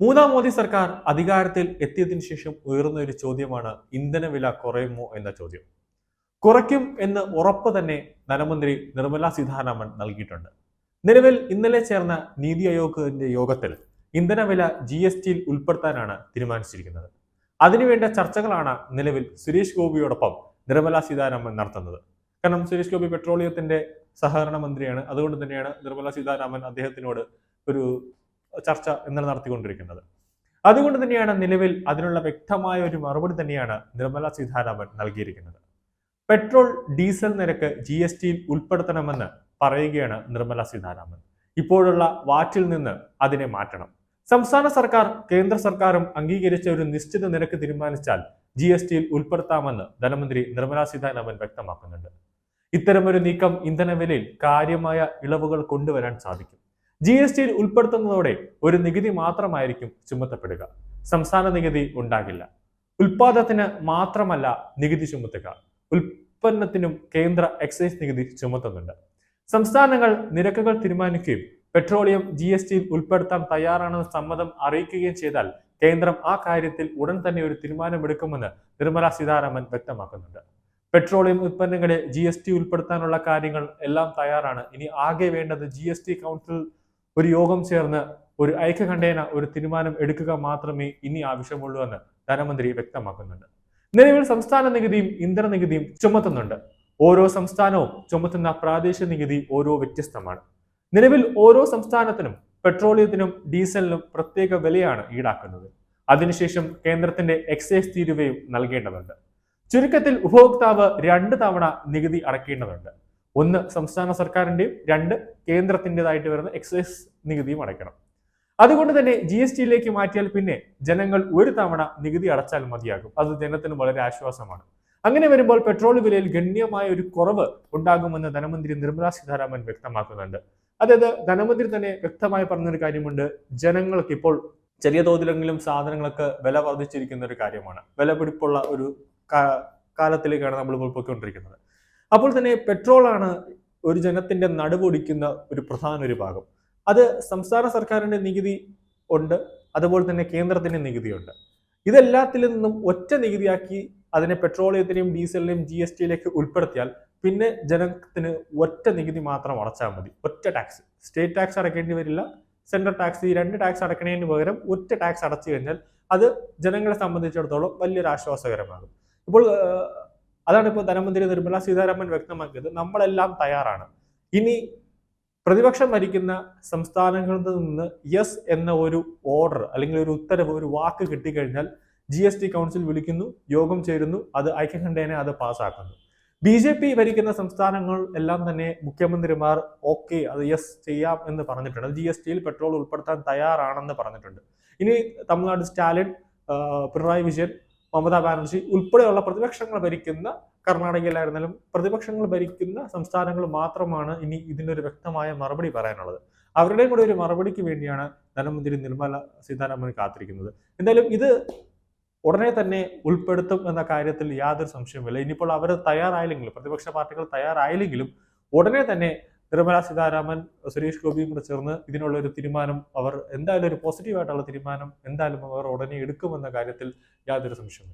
മൂന്നാം മോദി സർക്കാർ അധികാരത്തിൽ എത്തിയതിനു ശേഷം ഉയർന്ന ഒരു ചോദ്യമാണ് ഇന്ധനവില കുറയുമോ എന്ന ചോദ്യം. കുറയ്ക്കും എന്ന് ഉറപ്പ് തന്നെ ധനമന്ത്രി നിർമ്മല സീതാരാമൻ നൽകിയിട്ടുണ്ട്. നിലവിൽ ഇന്നലെ ചേർന്ന നീതി ആയോഗിന്റെ യോഗത്തിൽ ഇന്ധനവില ജി എസ് ടിയിൽ ഉൾപ്പെടുത്താനാണ് തീരുമാനിച്ചിരിക്കുന്നത്. അതിനുവേണ്ട ചർച്ചകളാണ് നിലവിൽ സുരേഷ് ഗോപിയോടൊപ്പം നിർമ്മല സീതാരാമൻ നടത്തുന്നത്. കാരണം സുരേഷ് ഗോപി പെട്രോളിയത്തിന്റെ സഹകരണ മന്ത്രിയാണ്. അതുകൊണ്ട് തന്നെയാണ് നിർമ്മല സീതാരാമൻ അദ്ദേഹത്തിനോട് ഒരു ചർച്ച ഇന്നലെ നടത്തിക്കൊണ്ടിരിക്കുന്നത്. അതുകൊണ്ട് തന്നെയാണ് നിലവിൽ അതിനുള്ള വ്യക്തമായ ഒരു മറുപടി തന്നെയാണ് നിർമ്മല സീതാരാമൻ നൽകിയിരിക്കുന്നത്. പെട്രോൾ ഡീസൽ നിരക്ക് ജി എസ് ടിയിൽ ഉൾപ്പെടുത്തണമെന്ന് പറയുകയാണ് നിർമ്മല സീതാരാമൻ. ഇപ്പോഴുള്ള വാറ്റിൽ നിന്ന് അതിനെ മാറ്റണം. സംസ്ഥാന സർക്കാർ കേന്ദ്ര സർക്കാരും അംഗീകരിച്ച ഒരു നിശ്ചിത നിരക്ക് തീരുമാനിച്ചാൽ ജി എസ് ടിയിൽ ഉൾപ്പെടുത്താമെന്ന് ധനമന്ത്രി നിർമ്മല സീതാരാമൻ വ്യക്തമാക്കുന്നുണ്ട്. ഇത്തരമൊരു നീക്കം ഇന്ധനവിലയിൽ കാര്യമായ ഇളവുകൾ കൊണ്ടുവരാൻ സാധിക്കും. ജി എസ് ടിയിൽ ഉൾപ്പെടുത്തുന്നതോടെ ഒരു നികുതി മാത്രമായിരിക്കും ചുമത്തപ്പെടുക. സംസ്ഥാന നികുതി ഉണ്ടാകില്ല. ഉൽപാദനത്തിന് മാത്രമല്ല നികുതി ചുമത്തുക. ഉൽപ്പന്നത്തിനും കേന്ദ്ര എക്സൈസ് നികുതി ചുമത്തുന്നുണ്ട്. സംസ്ഥാനങ്ങൾ നിരക്കുകൾ തീരുമാനിക്കുകയും പെട്രോളിയം ജി എസ് ടിയിൽ ഉൾപ്പെടുത്താൻ തയ്യാറാണെന്ന് സമ്മതം അറിയിക്കുകയും ചെയ്താൽ കേന്ദ്രം ആ കാര്യത്തിൽ ഉടൻ തന്നെ ഒരു തീരുമാനമെടുക്കുമെന്ന് നിർമ്മല സീതാരാമൻ വ്യക്തമാക്കുന്നുണ്ട്. പെട്രോളിയം ഉൽപ്പന്നങ്ങളെ ജി എസ് ടി ഉൾപ്പെടുത്താനുള്ള കാര്യങ്ങൾ എല്ലാം തയ്യാറാണ്. ഇനി ആകെ വേണ്ടത് ജി എസ് ടി കൗൺസിൽ ഒരു യോഗം ചേർന്ന് ഒരു ഐക്യകണ്ഠേന ഒരു തീരുമാനം എടുക്കുക മാത്രമേ ഇനി ആവശ്യമുള്ളൂ എന്ന് ധനമന്ത്രി വ്യക്തമാക്കുന്നുണ്ട്. നിലവിൽ സംസ്ഥാന നികുതിയും ഇന്ധന നികുതിയും ചുമത്തുന്നുണ്ട്. ഓരോ സംസ്ഥാനവും ചുമത്തുന്ന പ്രാദേശിക നികുതി ഓരോ വ്യത്യസ്തമാണ്. നിലവിൽ ഓരോ സംസ്ഥാനത്തിനും പെട്രോളിയത്തിനും ഡീസലിനും പ്രത്യേക വിലയാണ് ഈടാക്കുന്നത്. അതിനുശേഷം കേന്ദ്രത്തിന്റെ എക്സൈസ് തീരുവയും നൽകേണ്ടതുണ്ട്. ചുരുക്കത്തിൽ ഉപഭോക്താവ് രണ്ട് തവണ നികുതി അടയ്ക്കേണ്ടതുണ്ട് ഒന്ന് സംസ്ഥാന സർക്കാരിന്റെയും രണ്ട് കേന്ദ്രത്തിന്റെതായിട്ട് വരുന്ന എക്സൈസ് നികുതിയും അടയ്ക്കണം. അതുകൊണ്ട് തന്നെ ജി എസ് ടിയിലേക്ക് മാറ്റിയാൽ പിന്നെ ജനങ്ങൾ ഒരു തവണ നികുതി അടച്ചാൽ മതിയാകും. അത് ജനത്തിന് വളരെ ആശ്വാസമാണ്. അങ്ങനെ വരുമ്പോൾ പെട്രോൾ വിലയിൽ ഗണ്യമായ ഒരു കുറവ് ഉണ്ടാകുമെന്ന് ധനമന്ത്രി നിർമ്മലാ സീതാരാമൻ വ്യക്തമാക്കുന്നുണ്ട്. അതായത് ധനമന്ത്രി തന്നെ വ്യക്തമായി പറഞ്ഞൊരു കാര്യമുണ്ട്. ജനങ്ങൾക്ക് ഇപ്പോൾ ചെറിയ തോതിലെങ്കിലും സാധനങ്ങളൊക്കെ വില വർദ്ധിച്ചിരിക്കുന്ന ഒരു കാര്യമാണ്. വിലപിടിപ്പുള്ള ഒരു കാലത്തിലേക്കാണ് നമ്മൾ പോയിക്കൊണ്ടിരിക്കുന്നത്. അപ്പോൾ തന്നെ പെട്രോളാണ് ഒരു ജനത്തിന്റെ നടുപൊടിക്കുന്ന ഒരു പ്രധാന ഒരു ഭാഗം. അത് സംസ്ഥാന സർക്കാരിന്റെ നികുതി ഉണ്ട് അതുപോലെ തന്നെ കേന്ദ്രത്തിന്റെ നികുതിയുണ്ട്. ഇതെല്ലാത്തിൽ നിന്നും ഒറ്റ നികുതിയാക്കി അതിനെ പെട്രോളിയത്തിനെയും ഡീസലിനെയും ജി എസ് ടിയിലേക്ക് ഉൾപ്പെടുത്തിയാൽ പിന്നെ ജനത്തിന് ഒറ്റ നികുതി മാത്രം അടച്ചാൽ മതി. ഒറ്റ ടാക്സ്. സ്റ്റേറ്റ് ടാക്സ് അടയ്ക്കേണ്ടി വരില്ല. സെൻട്രൽ ടാക്സ് ഈ രണ്ട് ടാക്സ് അടയ്ക്കുന്നതിന് പകരം ഒറ്റ ടാക്സ് അടച്ചു കഴിഞ്ഞാൽ അത് ജനങ്ങളെ സംബന്ധിച്ചിടത്തോളം വലിയൊരു ആശ്വാസകരമാകും. ഇപ്പോൾ അതാണ് ഇപ്പോൾ ധനമന്ത്രി നിർമ്മല സീതാരാമൻ വ്യക്തമാക്കിയത്. നമ്മളെല്ലാം തയ്യാറാണ്. ഇനി പ്രതിപക്ഷം ഭരിക്കുന്ന സംസ്ഥാനങ്ങളിൽ നിന്ന് യെസ് എന്ന ഒരു ഓർഡർ അല്ലെങ്കിൽ ഒരു ഉത്തരവ് ഒരു വാക്ക് കിട്ടിക്കഴിഞ്ഞാൽ ജി എസ് ടി കൗൺസിൽ വിളിക്കുന്നു യോഗം ചേരുന്നു അത് ഐക്യകണ്ഠേനെ അത് പാസ്സാക്കുന്നു ബി ജെ പി ഭരിക്കുന്ന സംസ്ഥാനങ്ങൾ എല്ലാം തന്നെ മുഖ്യമന്ത്രിമാർ ഓക്കെ അത് യെസ് ചെയ്യാം എന്ന് പറഞ്ഞിട്ടുണ്ട്. ജി എസ് ടിയിൽ പെട്രോൾ ഉൾപ്പെടുത്താൻ തയ്യാറാണെന്ന് പറഞ്ഞിട്ടുണ്ട്. ഇനി തമിഴ്നാട് സ്റ്റാലിൻ പിണറായി വിജയൻ മമതാ ബാനർജി ഉൾപ്പെടെയുള്ള പ്രതിപക്ഷങ്ങൾ ഭരിക്കുന്ന കർണാടകയിലായിരുന്നാലും പ്രതിപക്ഷങ്ങൾ ഭരിക്കുന്ന സംസ്ഥാനങ്ങൾ മാത്രമാണ് ഇനി ഇതിനൊരു വ്യക്തമായ മറുപടി പറയാനുള്ളത്. അവരുടെയും കൂടെ ഒരു മറുപടിക്ക് വേണ്ടിയാണ് ധനമന്ത്രി നിർമ്മല സീതാരാമൻ കാത്തിരിക്കുന്നത്. എന്തായാലും ഇത് ഉടനെ തന്നെ ഉൾപ്പെടുത്തും എന്ന കാര്യത്തിൽ യാതൊരു സംശയവുമില്ല. ഇനിയിപ്പോൾ അവർ തയ്യാറായില്ലെങ്കിലും പ്രതിപക്ഷ പാർട്ടികൾ തയ്യാറായില്ലെങ്കിലും ഉടനെ തന്നെ നിർമ്മല സീതാരാമൻ സുരേഷ് ഗോപിയും കൂടെ ചേർന്ന് ഇതിനുള്ള ഒരു തീരുമാനം അവർ എന്തായാലും ഒരു പോസിറ്റീവായിട്ടുള്ള തീരുമാനം എന്തായാലും അവർ ഉടനെ എടുക്കുമെന്ന കാര്യത്തിൽ യാതൊരു സംശയവുമില്ല.